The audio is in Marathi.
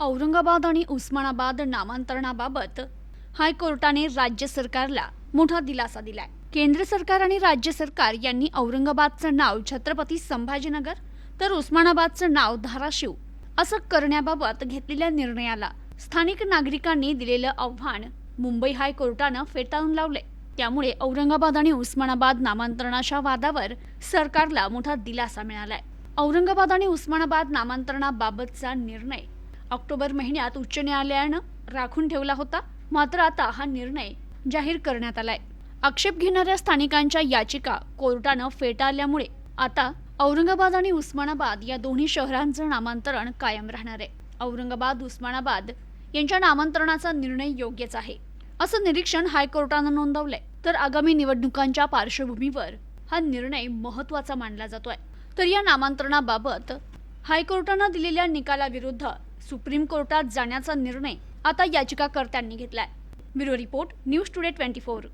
औरंगाबाद आणि उस्मानाबाद नामांतरणाबाबत हायकोर्टाने राज्य सरकारला मोठा दिलासा दिलाय. केंद्र सरकार आणि राज्य सरकार यांनी औरंगाबादचं नाव छत्रपती संभाजीनगर तर उस्मानाबादचं नाव धाराशिव असं करण्याबाबत घेतलेल्या निर्णयाला स्थानिक नागरिकांनी दिलेलं आव्हान मुंबई हायकोर्टानं फेटाळून लावले त्यामुळे औरंगाबाद आणि उस्मानाबाद नामांतरणाच्या वादावर सरकारला मोठा दिलासा मिळालाय. औरंगाबाद आणि उस्मानाबाद नामांतरणाबाबतचा निर्णय ऑक्टोबर महिन्यात उच्च न्यायालयानं राखून ठेवला होता. मात्र आता हा निर्णय जाहीर करण्यात आलाय. आक्षेप घेणाऱ्या स्थानिकांच्या याचिका कोर्टानं फेटाळल्यामुळे आता औरंगाबाद आणि उस्मानाबाद या दोन्ही शहरांचं नामांतरण कायम राहणार आहे. औरंगाबाद उस्मानाबाद यांच्या नामांतरणाचा निर्णय योग्यच आहे असं निरीक्षण हायकोर्टानं नोंदवलंय. तर आगामी निवडणुकांच्या पार्श्वभूमीवर हा निर्णय महत्त्वाचा मानला जातोय. तर या नामांतरणाबाबत हायकोर्टानं दिलेल्या निकालाविरुद्ध सुप्रीम कोर्टात जाण्याचा निर्णय आता याचिकाकर्त्यांनी घेतलाय. Bureau report news today twenty four.